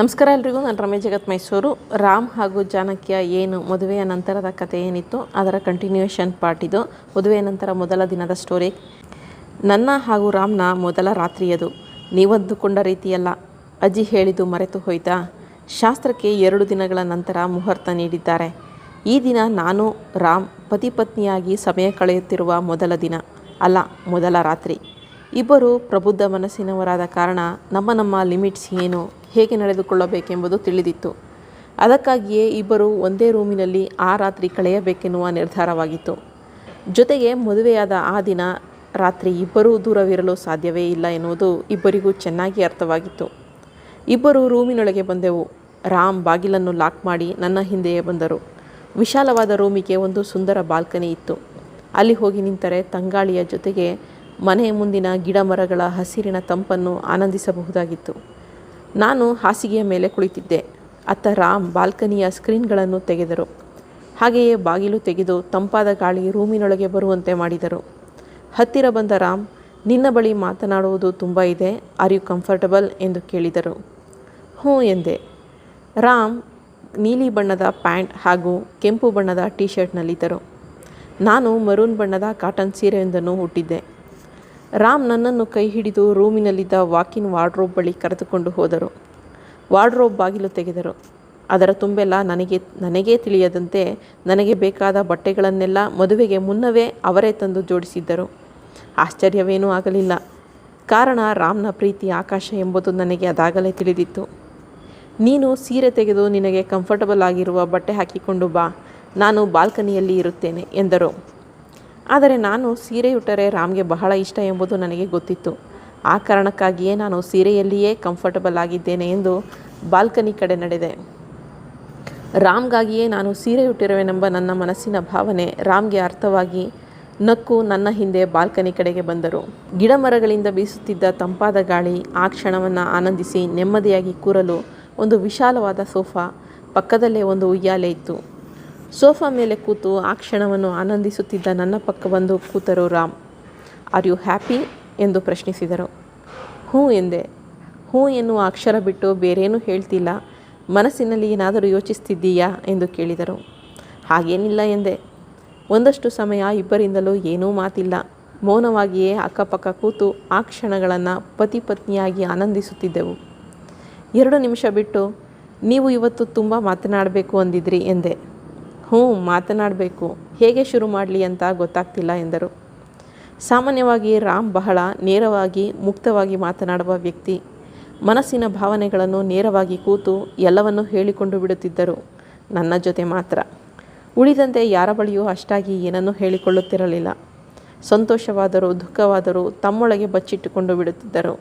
ನಮಸ್ಕಾರ ಎಲ್ರಿಗೂ, ನಾನು ರಮೇಶ್ ಜಗತ್ ಮೈಸೂರು. ರಾಮ್ ಹಾಗೂ ಜಾನಕಿಯ ಏನು ಮದುವೆಯ ನಂತರದ ಕಥೆ ಏನಿತ್ತು, ಅದರ ಕಂಟಿನ್ಯೂಯೇಷನ್ ಪಾರ್ಟ್ ಇದು. ಮದುವೆಯ ನಂತರ ಮೊದಲ ದಿನದ ಸ್ಟೋರಿ ನನ್ನ ಹಾಗೂ ರಾಮ್ನ ಮೊದಲ ರಾತ್ರಿಯದು. ನೀವಂದುಕೊಂಡ ರೀತಿಯಲ್ಲ, ಅಜ್ಜಿ ಹೇಳಿದ್ದು ಮರೆತು ಹೋಯ್ತಾ? ಶಾಸ್ತ್ರಕ್ಕೆ ಎರಡು ದಿನಗಳ ನಂತರ ಮುಹೂರ್ತ ನೀಡಿದ್ದಾರೆ. ಈ ದಿನ ನಾನು, ರಾಮ್, ಪತಿ ಪತ್ನಿಯಾಗಿ ಸಮಯ ಕಳೆಯುತ್ತಿರುವ ಮೊದಲ ದಿನ. ಅಲ್ಲ, ಮೊದಲ ರಾತ್ರಿ. ಇಬ್ಬರು ಪ್ರಬುದ್ಧ ಮನಸ್ಸಿನವರಾದ ಕಾರಣ ನಮ್ಮ ನಮ್ಮ ಲಿಮಿಟ್ಸ್ ಏನು ಹೇಗೆ ನಡೆದುಕೊಳ್ಳಬೇಕೆಂಬುದು ತಿಳಿದಿತ್ತು. ಅದಕ್ಕಾಗಿಯೇ ಇಬ್ಬರು ಒಂದೇ ರೂಮಿನಲ್ಲಿ ಆ ರಾತ್ರಿ ಕಳೆಯಬೇಕೆನ್ನುವ ನಿರ್ಧಾರವಾಗಿತ್ತು. ಜೊತೆಗೆ ಮದುವೆಯಾದ ಆ ದಿನ ರಾತ್ರಿ ಇಬ್ಬರೂ ದೂರವಿರಲು ಸಾಧ್ಯವೇ ಇಲ್ಲ ಎನ್ನುವುದು ಇಬ್ಬರಿಗೂ ಚೆನ್ನಾಗಿ ಅರ್ಥವಾಗಿತ್ತು. ಇಬ್ಬರು ರೂಮಿನೊಳಗೆ ಬಂದೆವು. ರಾಮ್ ಬಾಗಿಲನ್ನು ಲಾಕ್ ಮಾಡಿ ನನ್ನ ಹಿಂದೆಯೇ ಬಂದರು. ವಿಶಾಲವಾದ ರೂಮಿಗೆ ಒಂದು ಸುಂದರ ಬಾಲ್ಕನಿ ಇತ್ತು. ಅಲ್ಲಿ ಹೋಗಿ ನಿಂತರೆ ತಂಗಾಳಿಯ ಜೊತೆಗೆ ಮನೆಯ ಮುಂದಿನ ಗಿಡ ಮರಗಳ ಹಸಿರಿನ ತಂಪನ್ನು ಆನಂದಿಸಬಹುದಾಗಿತ್ತು. ನಾನು ಹಾಸಿಗೆಯ ಮೇಲೆ ಕುಳಿತಿದ್ದೆ. ಅತ್ತ ರಾಮ್ ಬಾಲ್ಕನಿಯ ಸ್ಕ್ರೀನ್ಗಳನ್ನು ತೆಗೆದರು. ಹಾಗೆಯೇ ಬಾಗಿಲು ತೆಗೆದು ತಂಪಾದ ಗಾಳಿ ರೂಮಿನೊಳಗೆ ಬರುವಂತೆ ಮಾಡಿದರು. ಹತ್ತಿರ ಬಂದ ರಾಮ್, ನಿನ್ನ ಬಳಿ ಮಾತನಾಡುವುದು ತುಂಬ ಇದೆ, ಆರ್ ಯು ಕಂಫರ್ಟಬಲ್? ಎಂದು ಕೇಳಿದರು. ಹ್ಞೂ, ಎಂದೆ. ರಾಮ್ ನೀಲಿ ಬಣ್ಣದ ಪ್ಯಾಂಟ್ ಹಾಗೂ ಕೆಂಪು ಬಣ್ಣದ ಟೀ ಶರ್ಟ್ನಲ್ಲಿದ್ದರು ನಾನು ಮರೂನ್ ಬಣ್ಣದ ಕಾಟನ್ ಸೀರೆಯೊಂದನ್ನು ಹುಟ್ಟಿದ್ದೆ ರಾಮ್ ನನ್ನನ್ನು ಕೈ ಹಿಡಿದು ರೂಮಿನಲ್ಲಿದ್ದ ವಾಕಿನ್ ವಾರ್ಡ್ರೋಬ್ ಬಳಿ ಕರೆದುಕೊಂಡು ಹೋದರು. ವಾರ್ಡ್ರೋಬ್ ಬಾಗಿಲು ತೆಗೆದರು. ಅದರ ತುಂಬೆಲ್ಲ ನನಗೆ, ನನಗೇ ತಿಳಿಯದಂತೆ ನನಗೆ ಬೇಕಾದ ಬಟ್ಟೆಗಳನ್ನೆಲ್ಲ ಮದುವೆಗೆ ಮುನ್ನವೇ ಅವರೇ ತಂದು ಜೋಡಿಸಿದ್ದರು. ಆಶ್ಚರ್ಯವೇನೂ ಆಗಲಿಲ್ಲ. ಕಾರಣ ರಾಮ್ನ ಪ್ರೀತಿ ಆಕಾಶ ಎಂಬುದು ನನಗೆ ಅದಾಗಲೇ ತಿಳಿದಿತ್ತು. ನೀನು ಸೀರೆ ತೆಗೆದು ನಿನಗೆ ಕಂಫರ್ಟಬಲ್ ಆಗಿರುವ ಬಟ್ಟೆ ಹಾಕಿಕೊಂಡು ಬಾ. ನಾನು ಬಾಲ್ಕನಿಯಲ್ಲಿ ಇರುತ್ತೇನೆ ಎಂದರು. ಆದರೆ ನಾನು ಸೀರೆಯುಟ್ಟರೆ ರಾಮ್ಗೆ ಬಹಳ ಇಷ್ಟ ಎಂಬುದು ನನಗೆ ಗೊತ್ತಿತ್ತು. ಆ ಕಾರಣಕ್ಕಾಗಿಯೇ ನಾನು ಸೀರೆಯಲ್ಲಿಯೇ ಕಂಫರ್ಟಬಲ್ ಆಗಿದ್ದೇನೆ ಎಂದು ಬಾಲ್ಕನಿ ಕಡೆ ನಡೆದೆ. ರಾಮ್ಗಾಗಿಯೇ ನಾನು ಸೀರೆಯುಟ್ಟಿರುವೆನೆಂಬ ನನ್ನ ಮನಸ್ಸಿನ ಭಾವನೆ ರಾಮ್ಗೆ ಅರ್ಥವಾಗಿ ನಕ್ಕು ನನ್ನ ಹಿಂದೆ ಬಾಲ್ಕನಿ ಕಡೆಗೆ ಬಂದರು. ಗಿಡ ಮರಗಳಿಂದ ಬೀಸುತ್ತಿದ್ದ ತಂಪಾದ ಗಾಳಿ ಆ ಕ್ಷಣವನ್ನು ಆನಂದಿಸಿ ನೆಮ್ಮದಿಯಾಗಿ ಕೂರಲು ಒಂದು ವಿಶಾಲವಾದ ಸೋಫಾ, ಪಕ್ಕದಲ್ಲೇ ಒಂದು ಉಯ್ಯಾಲೆ ಇತ್ತು. ಸೋಫಾ ಮೇಲೆ ಕೂತು ಆ ಕ್ಷಣವನ್ನು ಆನಂದಿಸುತ್ತಿದ್ದ ನನ್ನ ಪಕ್ಕ ಬಂದು ಕೂತರು ರಾಮ್. Are you happy? ಎಂದು ಪ್ರಶ್ನಿಸಿದರು. ಹ್ಞೂ ಎಂದೆ. ಹ್ಞೂ ಎನ್ನುವ ಅಕ್ಷರ ಬಿಟ್ಟು ಬೇರೇನೂ ಹೇಳ್ತಿಲ್ಲ. ಮನಸ್ಸಿನಲ್ಲಿ ಏನಾದರೂ ಯೋಚಿಸ್ತಿದ್ದೀಯಾ? ಎಂದು ಕೇಳಿದರು. ಹಾಗೇನಿಲ್ಲ ಎಂದೆ. ಒಂದಷ್ಟು ಸಮಯ ಇಬ್ಬರಿಂದಲೂ ಏನೂ ಮಾತಿಲ್ಲ. ಮೌನವಾಗಿಯೇ ಅಕ್ಕಪಕ್ಕ ಕೂತು ಆ ಕ್ಷಣಗಳನ್ನು ಪತಿ ಪತ್ನಿಯಾಗಿ ಆನಂದಿಸುತ್ತಿದ್ದೆವು. ಎರಡು ನಿಮಿಷ ಬಿಟ್ಟು, ನೀವು ಇವತ್ತು ತುಂಬ ಮಾತನಾಡಬೇಕು ಅಂದಿದ್ರಿ ಎಂದೆ. ಹ್ಞೂ, ಮಾತನಾಡಬೇಕು. ಹೇಗೆ ಶುರು ಮಾಡಲಿ ಅಂತ ಗೊತ್ತಾಗ್ತಿಲ್ಲ ಎಂದರು. ಸಾಮಾನ್ಯವಾಗಿ ರಾಮ್ ಬಹಳ ನೇರವಾಗಿ, ಮುಕ್ತವಾಗಿ ಮಾತನಾಡುವ ವ್ಯಕ್ತಿ. ಮನಸ್ಸಿನ ಭಾವನೆಗಳನ್ನು ನೇರವಾಗಿ ಕೂತು ಎಲ್ಲವನ್ನೂ ಹೇಳಿಕೊಂಡು ಬಿಡುತ್ತಿದ್ದರು, ನನ್ನ ಜೊತೆ ಮಾತ್ರ. ಉಳಿದಂತೆ ಯಾರ ಬಳಿಯೂ ಅಷ್ಟಾಗಿ ಏನನ್ನೂ ಹೇಳಿಕೊಳ್ಳುತ್ತಿರಲಿಲ್ಲ. ಸಂತೋಷವಾದರೂ, ದುಃಖವಾದರೂ ತಮ್ಮೊಳಗೆ ಬಚ್ಚಿಟ್ಟುಕೊಂಡು ಬಿಡುತ್ತಿದ್ದರು.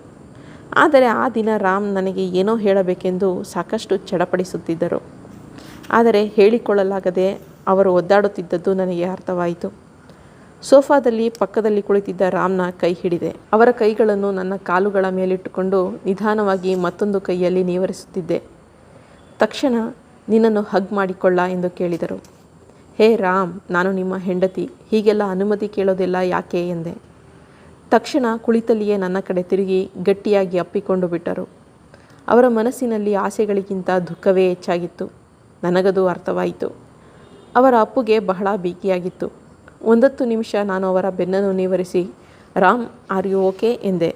ಆದರೆ ಆ ದಿನ ರಾಮ್ ನನಗೆ ಏನೋ ಹೇಳಬೇಕೆಂದು ಸಾಕಷ್ಟು ಚಡಪಡಿಸುತ್ತಿದ್ದರು. ಆದರೆ ಹೇಳಿಕೊಳ್ಳಲಾಗದೆ ಅವರು ಒದ್ದಾಡುತ್ತಿದ್ದದ್ದು ನನಗೆ ಅರ್ಥವಾಯಿತು. ಸೋಫಾದಲ್ಲಿ ಪಕ್ಕದಲ್ಲಿ ಕುಳಿತಿದ್ದ ರಾಮ್ನ ಕೈ ಹಿಡಿದೆ. ಅವರ ಕೈಗಳನ್ನು ನನ್ನ ಕಾಲುಗಳ ಮೇಲಿಟ್ಟುಕೊಂಡು ನಿಧಾನವಾಗಿ ಮತ್ತೊಂದು ಕೈಯಲ್ಲಿ ನೀವರಿಸುತ್ತಿದ್ದೆ. ತಕ್ಷಣ ನಿನ್ನನ್ನು ಹಗ್ ಮಾಡಿಕೊಳ್ಳ ಎಂದು ಕೇಳಿದರು. ಹೇ ರಾಮ್, ನಾನು ನಿಮ್ಮ ಹೆಂಡತಿ. ಹೀಗೆಲ್ಲ ಅನುಮತಿ ಕೇಳೋದಿಲ್ಲ ಯಾಕೆ ಎಂದೆ. ತಕ್ಷಣ ಕುಳಿತಲ್ಲಿಯೇ ನನ್ನ ಕಡೆ ತಿರುಗಿ ಗಟ್ಟಿಯಾಗಿ ಅಪ್ಪಿಕೊಂಡು ಬಿಟ್ಟರು. ಅವರ ಮನಸ್ಸಿನಲ್ಲಿ ಆಸೆಗಳಿಗಿಂತ ದುಃಖವೇ ಹೆಚ್ಚಾಗಿತ್ತು. ನನಗದು ಅರ್ಥವಾಯಿತು. ಅವರ ಅಪ್ಪುಗೆ ಬಹಳ ಬೇಕಿಯಾಗಿತ್ತು ಒಂದತ್ತು ನಿಮಿಷ ನಾನು ಅವರ ಬೆನ್ನನ್ನು ನಿವರಿಸಿ, ರಾಮ್, ಆರ್ ಯು ಓಕೆ? ಎಂದೆ.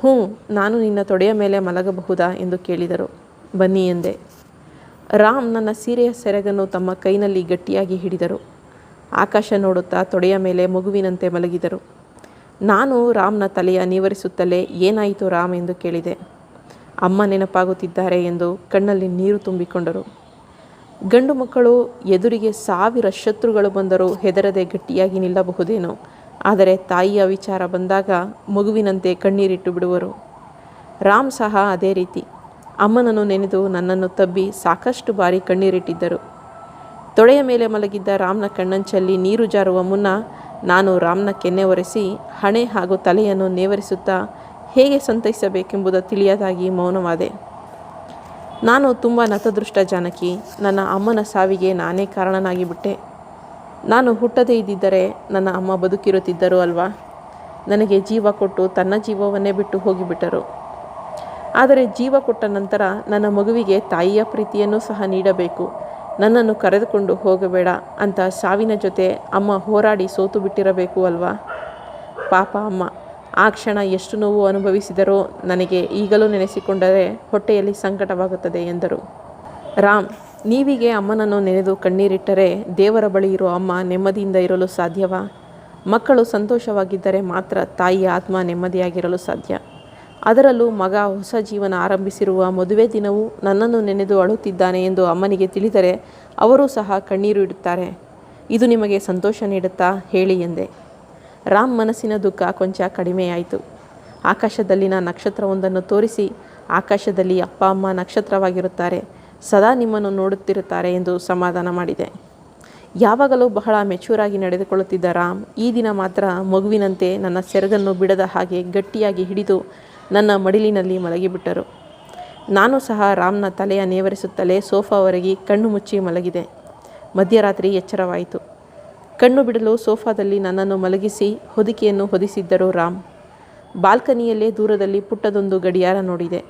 ಹ್ಞೂ, ನಾನು ನಿನ್ನ ತೊಡೆಯ ಮೇಲೆ ಮಲಗಬಹುದಾ? ಎಂದು ಕೇಳಿದರು. ಬನ್ನಿ, ಎಂದೆ. ರಾಮ್ ನನ್ನ ಸೀರೆಯ ಸೆರಗನ್ನು ತಮ್ಮ ಕೈನಲ್ಲಿ ಗಟ್ಟಿಯಾಗಿ ಹಿಡಿದರು. ಆಕಾಶ ನೋಡುತ್ತಾ ತೊಡೆಯ ಮೇಲೆ ಮಗುವಿನಂತೆ ಮಲಗಿದರು. ನಾನು ರಾಮ್ನ ತಲೆಯ ನಿವರಿಸುತ್ತಲೇ, ಏನಾಯಿತು ರಾಮ್? ಎಂದು ಕೇಳಿದೆ. ಅಮ್ಮ ನೆನಪಾಗುತ್ತಿದ್ದಾರೆ ಎಂದು ಕಣ್ಣಲ್ಲಿ ನೀರು ತುಂಬಿಕೊಂಡರು. ಗಂಡು ಮಕ್ಕಳು ಎದುರಿಗೆ ಸಾವಿರ ಶತ್ರುಗಳು ಬಂದರೂ ಹೆದರದೆ ಗಟ್ಟಿಯಾಗಿ ನಿಲ್ಲಬಹುದೇನೋ. ಆದರೆ ತಾಯಿಯ ವಿಚಾರ ಬಂದಾಗ ಮಗುವಿನಂತೆ ಕಣ್ಣೀರಿಟ್ಟು ಬಿಡುವರು. ರಾಮ್ ಸಹ ಅದೇ ರೀತಿ. ಅಮ್ಮನನ್ನು ನೆನೆದು ನನ್ನನ್ನು ತಬ್ಬಿ ಸಾಕಷ್ಟು ಬಾರಿ ಕಣ್ಣೀರಿಟ್ಟಿದ್ದರು. ತೊಡೆಯ ಮೇಲೆ ಮಲಗಿದ್ದ ರಾಮ್ನ ಕಣ್ಣಂಚಲ್ಲಿ ನೀರು ಜಾರುವ ಮುನ್ನ ನಾನು ರಾಮ್ನ ಕೆನ್ನೆ ಒರೆಸಿ ಹಣೆ ಹಾಗೂ ತಲೆಯನ್ನು ನೇವರಿಸುತ್ತಾ ಹೇಗೆ ಸಂತೈಸಬೇಕೆಂಬುದು ತಿಳಿಯದಾಗಿ ಮೌನವಾದೆ. ನಾನು ತುಂಬ ನತದೃಷ್ಟ, ಜಾನಕಿ. ನನ್ನ ಅಮ್ಮನ ಸಾವಿಗೆ ನಾನೇ ಕಾರಣನಾಗಿಬಿಟ್ಟೆ. ನಾನು ಹುಟ್ಟದೇ ಇದ್ದಿದ್ದರೆ ನನ್ನ ಅಮ್ಮ ಬದುಕಿರುತ್ತಿದ್ದರು ಅಲ್ವಾ? ನನಗೆ ಜೀವ ಕೊಟ್ಟು ತನ್ನ ಜೀವವನ್ನೇ ಬಿಟ್ಟು ಹೋಗಿಬಿಟ್ಟರು. ಆದರೆ ಜೀವ ಕೊಟ್ಟ ನಂತರ ನನ್ನ ಮಗುವಿಗೆ ತಾಯಿಯ ಪ್ರೀತಿಯನ್ನು ಸಹ ನೀಡಬೇಕು. ನನ್ನನ್ನು ಕರೆದುಕೊಂಡು ಹೋಗಬೇಡ ಅಂತ ಸಾವಿನ ಜೊತೆ ಅಮ್ಮ ಹೋರಾಡಿ ಸೋತು ಬಿಟ್ಟಿರಬೇಕು ಅಲ್ವಾ? ಪಾಪ ಅಮ್ಮ. ಆ ಕ್ಷಣ ಎಷ್ಟು ನೋವು ಅನುಭವಿಸಿದರೋ ನನಗೆ ಈಗಲೂ ನೆನೆಸಿಕೊಂಡರೆ ಹೊಟ್ಟೆಯಲ್ಲಿ ಸಂಕಟವಾಗುತ್ತದೆ ಎಂದರು. ರಾಮ್, ನೀವಿಗೆ ಅಮ್ಮನನ್ನು ನೆನೆದು ಕಣ್ಣೀರಿಟ್ಟರೆ ದೇವರ ಬಳಿ ಇರೋ ಅಮ್ಮ ನೆಮ್ಮದಿಯಿಂದ ಇರಲು ಸಾಧ್ಯವಾ? ಮಕ್ಕಳು ಸಂತೋಷವಾಗಿದ್ದರೆ ಮಾತ್ರ ತಾಯಿಯ ಆತ್ಮ ನೆಮ್ಮದಿಯಾಗಿರಲು ಸಾಧ್ಯ. ಅದರಲ್ಲೂ ಮಗ ಹೊಸ ಜೀವನ ಆರಂಭಿಸಿರುವ ಮದುವೆ ದಿನವೂ ನನ್ನನ್ನು ನೆನೆದು ಅಳುತ್ತಿದ್ದಾನೆ ಎಂದು ಅಮ್ಮನಿಗೆ ತಿಳಿದರೆ ಅವರೂ ಸಹ ಕಣ್ಣೀರು ಇಡುತ್ತಾರೆ. ಇದು ನಿಮಗೆ ಸಂತೋಷ ನೀಡುತ್ತಾ ಹೇಳಿ ಎಂದೆ. ರಾಮ್ ಮನಸ್ಸಿನ ದುಃಖ ಕೊಂಚ ಕಡಿಮೆಯಾಯಿತು. ಆಕಾಶದಲ್ಲಿನ ನಕ್ಷತ್ರವೊಂದನ್ನು ತೋರಿಸಿ, ಆಕಾಶದಲ್ಲಿ ಅಪ್ಪ, ಅಮ್ಮ ನಕ್ಷತ್ರವಾಗಿರುತ್ತಾರೆ, ಸದಾ ನಿಮ್ಮನ್ನು ನೋಡುತ್ತಿರುತ್ತಾರೆ ಎಂದು ಸಮಾಧಾನ ಮಾಡಿದೆ. ಯಾವಾಗಲೂ ಬಹಳ ಮೆಚೂರಾಗಿ ನಡೆದುಕೊಳ್ಳುತ್ತಿದ್ದ ರಾಮ್, ಈ ದಿನ ಮಾತ್ರ ಮಗುವಿನಂತೆ ನನ್ನ ಸೆರಗನ್ನು ಬಿಡದ ಹಾಗೆ ಗಟ್ಟಿಯಾಗಿ ಹಿಡಿದು ನನ್ನ ಮಡಿಲಿನಲ್ಲಿ ಮಲಗಿಬಿಟ್ಟರು. ನಾನು ಸಹ ರಾಮ್ನ ತಲೆಯ ನೇವರಿಸುತ್ತಲೇ ಸೋಫಾವರೆಗೆ ಕಣ್ಣು ಮುಚ್ಚಿ ಮಲಗಿದೆ. ಮಧ್ಯರಾತ್ರಿ ಎಚ್ಚರವಾಯಿತು. ಕಣ್ಣು ಬಿಡಲು ಸೋಫಾದಲ್ಲಿ ನನ್ನನ್ನು ಮಲಗಿಸಿ ಹೊದಿಕೆಯನ್ನು ಹೊದಿಸಿದ್ದರು ರಾಮ್. ಬಾಲ್ಕನಿಯಲ್ಲೇ ದೂರದಲ್ಲಿ ಪುಟ್ಟದೊಂದು ಗಡಿಯಾರ ನೋಡಿದೆ.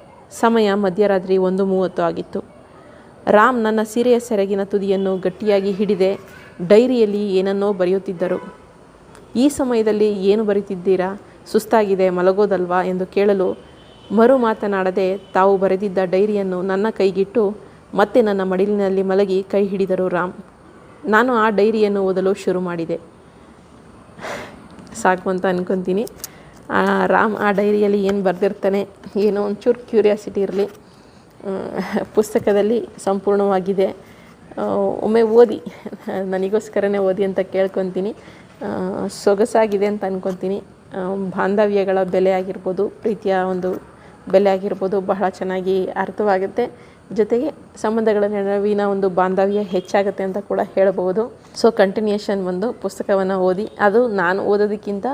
ಸಮಯ ಮಧ್ಯರಾತ್ರಿ ಒಂದು ಮೂವತ್ತು ಆಗಿತ್ತು. ರಾಮ್ ನನ್ನ ಸೀರೆಯ ಸೆರಗಿನ ತುದಿಯನ್ನು ಗಟ್ಟಿಯಾಗಿ ಹಿಡಿದೆ, ಡೈರಿಯಲ್ಲಿ ಏನನ್ನೋ ಬರೆಯುತ್ತಿದ್ದರು. ಈ ಸಮಯದಲ್ಲಿ ಏನು ಬರೀತಿದ್ದೀರಾ ಸುಸ್ತಾಗಿದೆ, ಮಲಗೋದಲ್ವಾ? ಎಂದು ಕೇಳಲು ಮರು ಮಾತನಾಡದೆ ತಾವು ಬರೆದಿದ್ದ ಡೈರಿಯನ್ನು ನನ್ನ ಕೈಗಿಟ್ಟು ಮತ್ತೆ ನನ್ನ ಮಡಿಲಿನಲ್ಲಿ ಮಲಗಿ ಕೈ ಹಿಡಿದರು ರಾಮ್. ನಾನು ಆ ಡೈರಿಯನ್ನು ಓದಲು ಶುರು ಮಾಡಿದೆ. ಸಾಕು ಅಂತ ಅನ್ಕೊತೀನಿ. ಆ ರಾಮ್ ಆ ಡೈರಿಯಲ್ಲಿ ಏನು ಬರೆದಿರ್ತಾನೆ ಏನೋ ಒಂಚೂರು ಕ್ಯೂರಿಯಾಸಿಟಿ ಇರಲಿ. ಪುಸ್ತಕದಲ್ಲಿ ಸಂಪೂರ್ಣವಾಗಿದೆ. ಒಮ್ಮೆ ಓದಿ ನನಗೋಸ್ಕರನೇ ಓದಿ ಅಂತ ಕೇಳ್ಕೊತೀನಿ. ಸೊಗಸಾಗಿದೆ ಅಂತ ಅನ್ಕೊತೀನಿ. ಆ, ಬಾಂಧವ್ಯಗಳ ಬೆಲೆ ಆಗಿರ್ಬೋದು ಪ್ರೀತಿಯ ಒಂದು ಬೆಲೆ ಆಗಿರ್ಬೋದು ಬಹಳ ಚೆನ್ನಾಗಿ ಅರ್ಥವಾಗುತ್ತೆ. ಜೊತೆಗೆ ಸಂಬಂಧಗಳ ನಡುವಿನ ಒಂದು ಬಾಂಧವ್ಯ ಹೆಚ್ಚಾಗುತ್ತೆ ಅಂತ ಕೂಡ ಹೇಳ್ಬೋದು ಸೊ ಕಂಟಿನ್ಯೂಷನ್ ಒಂದು ಪುಸ್ತಕವನ್ನು ಓದಿ, ಅದು ನಾನು ಓದೋದಕ್ಕಿಂತ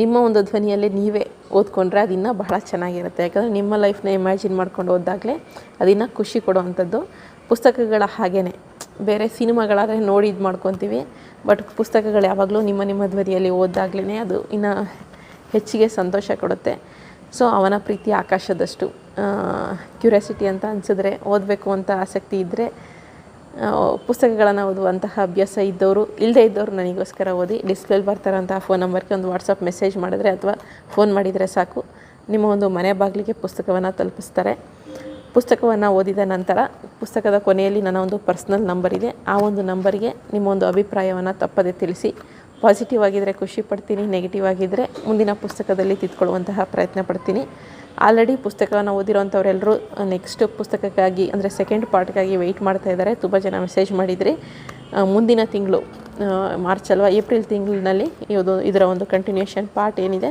ನಿಮ್ಮ ಒಂದು ಧ್ವನಿಯಲ್ಲಿ ನೀವೇ ಓದ್ಕೊಂಡ್ರೆ ಅದಿನ್ನ ಬಹಳ ಚೆನ್ನಾಗಿರುತ್ತೆ. ಯಾಕಂದರೆ ನಿಮ್ಮ ಲೈಫ್ನ ಇಮ್ಯಾಜಿನ್ ಮಾಡ್ಕೊಂಡು ಓದಾಗಲೇ ಅದನ್ನು ಖುಷಿ ಕೊಡುವಂಥದ್ದು ಪುಸ್ತಕಗಳ ಹಾಗೇ ಬೇರೆ ಸಿನಿಮಾಗಳಾದರೆ ನೋಡಿ ಇದು ಮಾಡ್ಕೊತೀವಿ ಬಟ್ ಪುಸ್ತಕಗಳು ಯಾವಾಗಲೂ ನಿಮ್ಮ ನಿಮ್ಮ ಧ್ವನಿಯಲ್ಲಿ ಓದಾಗ್ಲೇ ಅದು ಇನ್ನು ಹೆಚ್ಚಿಗೆ ಸಂತೋಷ ಕೊಡುತ್ತೆ. ಸೊ ಅವನ ಪ್ರೀತಿ ಆಕಾಶದಷ್ಟು. ಕ್ಯೂರಿಯಾಸಿಟಿ ಅಂತ ಅನಿಸಿದ್ರೆ ಓದಬೇಕು ಅಂತ ಆಸಕ್ತಿ ಇದ್ದರೆ ಪುಸ್ತಕಗಳನ್ನು ಓದುವಂತಹ ಅಭ್ಯಾಸ ಇದ್ದವರು ಇಲ್ಲದೇ ಇದ್ದವರು ನನಗೋಸ್ಕರ ಓದಿ ಡಿಸ್ಪ್ಲೇಲಿ ಬರ್ತಾರಂತಹ ಫೋನ್ ನಂಬರ್ಗೆ ಒಂದು ವಾಟ್ಸಪ್ ಮೆಸೇಜ್ ಮಾಡಿದ್ರೆ ಅಥವಾ ಫೋನ್ ಮಾಡಿದರೆ ಸಾಕು. ನಿಮ್ಮ ಒಂದು ಮನೆ ಬಾಗಿಲಿಗೆ ಪುಸ್ತಕವನ್ನು ತಲುಪಿಸ್ತಾರೆ. ಪುಸ್ತಕವನ್ನು ಓದಿದ ನಂತರ ಪುಸ್ತಕದ ಕೊನೆಯಲ್ಲಿ ನನ್ನ ಒಂದು ಪರ್ಸ್ನಲ್ ನಂಬರ್ ಇದೆ. ಆ ಒಂದು ನಂಬರಿಗೆ ನಿಮ್ಮ ಒಂದು ಅಭಿಪ್ರಾಯವನ್ನು ತಪ್ಪದೆ ತಿಳಿಸಿ ಪಾಸಿಟಿವ್ ಆಗಿದ್ದರೆ ಖುಷಿ ಪಡ್ತೀನಿ ನೆಗೆಟಿವ್ ಆಗಿದ್ದರೆ ಮುಂದಿನ ಪುಸ್ತಕದಲ್ಲಿ ತಿದ್ಕೊಳ್ಳುವಂತಹ ಪ್ರಯತ್ನ ಪಡ್ತೀನಿ. ಆಲ್ರೆಡಿ ಪುಸ್ತಕವನ್ನು ಓದಿರೋಂಥವ್ರೆಲ್ಲರೂ ನೆಕ್ಸ್ಟ್ ಪುಸ್ತಕಕ್ಕಾಗಿ, ಅಂದರೆ ಸೆಕೆಂಡ್ ಪಾರ್ಟ್ಗಾಗಿ ವೆಯ್ಟ್ ಮಾಡ್ತಾ ಇದ್ದಾರೆ. ತುಂಬ ಜನ ಮೆಸೇಜ್ ಮಾಡಿದ್ರಿ. ಮುಂದಿನ ತಿಂಗಳು ಮಾರ್ಚ್ ಅಲ್ವಾ ಏಪ್ರಿಲ್ ತಿಂಗಳಿನಲ್ಲಿ ಇದು ಇದರ ಒಂದು ಕಂಟಿನ್ಯೂಷನ್ ಪಾರ್ಟ್ ಏನಿದೆ.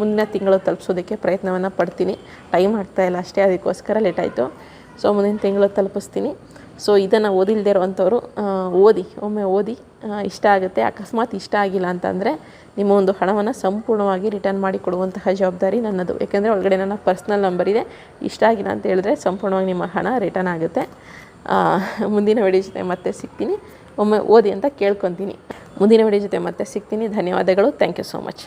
ಮುಂದಿನ ತಿಂಗಳು ತಲುಪಿಸೋದಕ್ಕೆ ಪ್ರಯತ್ನವನ್ನು ಪಡ್ತೀನಿ. ಟೈಮ್ ಆಗ್ತಾ ಇಲ್ಲ ಅಷ್ಟೇ, ಅದಕ್ಕೋಸ್ಕರ ಲೇಟ್ ಆಯಿತು. ಸೊ ಮುಂದಿನ ತಿಂಗಳು ತಲುಪಿಸ್ತೀನಿ. ಸೊ ಇದನ್ನು ಓದಿಲ್ಲದೆ ಇರುವಂಥವ್ರು ಓದಿ, ಒಮ್ಮೆ ಓದಿ ಇಷ್ಟ ಆಗುತ್ತೆ. ಅಕಸ್ಮಾತ್ ಇಷ್ಟ ಆಗಿಲ್ಲ ಅಂತಂದರೆ ನಿಮ್ಮ ಒಂದು ಹಣವನ್ನು ಸಂಪೂರ್ಣವಾಗಿ ರಿಟರ್ನ್ ಮಾಡಿ ಕೊಡುವಂತಹ ಜವಾಬ್ದಾರಿ ನನ್ನದು. ಯಾಕೆಂದರೆ ಒಳಗಡೆ ನನ್ನ ಪರ್ಸ್ನಲ್ ನಂಬರ್ ಇದೆ. ಇಷ್ಟ ಆಗಿಲ್ಲ ಅಂತ ಹೇಳಿದ್ರೆ ಸಂಪೂರ್ಣವಾಗಿ ನಿಮ್ಮ ಹಣ ರಿಟರ್ನ್ ಆಗುತ್ತೆ. ಮುಂದಿನ ವಿಡಿಯೋ ಜೊತೆ ಮತ್ತೆ ಸಿಗ್ತೀನಿ. ಒಮ್ಮೆ ಓದಿ ಅಂತ ಕೇಳ್ಕೊತೀನಿ. ಮುಂದಿನ ವಿಡಿಯೋ ಜೊತೆ ಮತ್ತೆ ಸಿಗ್ತೀನಿ. ಧನ್ಯವಾದಗಳು. Thank you so much